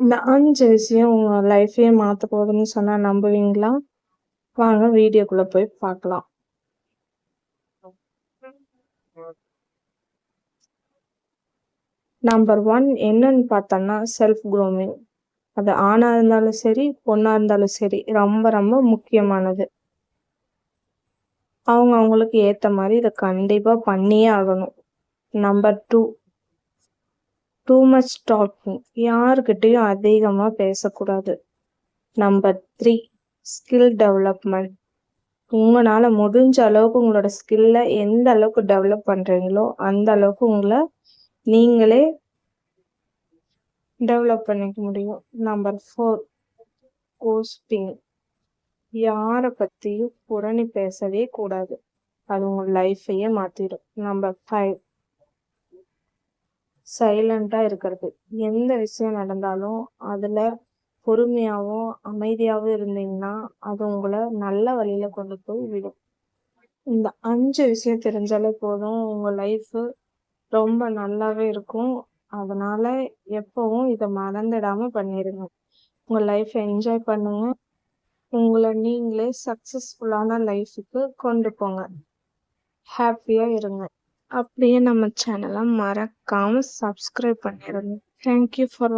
இந்த அஞ்சு விஷயம் உங்க லைஃபையே மாத்த போகுதுன்னு சொன்னா நம்புவீங்களா? வாங்க வீடியோக்குள்ள போய் பார்க்கலாம். நம்பர் ஒன் என்னன்னு பார்த்தோம்னா, செல்ஃப் க்ரூமிங். அது ஆணா இருந்தாலும் சரி, பொண்ணா இருந்தாலும் சரி, ரொம்ப ரொம்ப முக்கியமானது. அவங்க அவங்களுக்கு ஏத்த மாதிரி இதை கண்டிப்பா பண்ணியே ஆகணும். Number two too much talking. யாருக்கிட்டேயும் அதிகமாக பேசக்கூடாது. Number three skill development. உங்களால் முடிஞ்ச அளவுக்கு உங்களோட ஸ்கில்ல எந்த அளவுக்கு டெவலப் பண்ணுறீங்களோ அந்த அளவுக்கு உங்களை நீங்களே டெவலப் பண்ணிக்க முடியும். Number four ghosting. யாரை பற்றியும் புரணி பேசவே கூடாது. அது உங்கள் லைஃபையே மாற்றிடும் நம்பர் ஃபைவ் சைலண்டா இருக்கிறது. எந்த விஷயம் நடந்தாலும் அதுல பொறுமையாகவும் அமைதியாகவும் இருந்தீங்கன்னா, அது உங்களை நல்ல வழியில கொண்டு போய் விடும். இந்த அஞ்சு விஷயம் தெரிஞ்சாலே போதும், உங்க லைஃப் ரொம்ப நல்லாவே இருக்கும். அதனால எப்பவும் இதை மறந்துடாம பண்ணிருங்க. உங்க லைஃப் என்ஜாய் பண்ணுங்க. உங்களை நீங்களே சக்சஸ்ஃபுல்லான லைஃபுக்கு கொண்டு போங்க. ஹாப்பியா இருங்க. அப்படியே நம்ம சேனல மறக்காம சப்ஸ்கிரைப் பண்ணிருங்க. Thank you for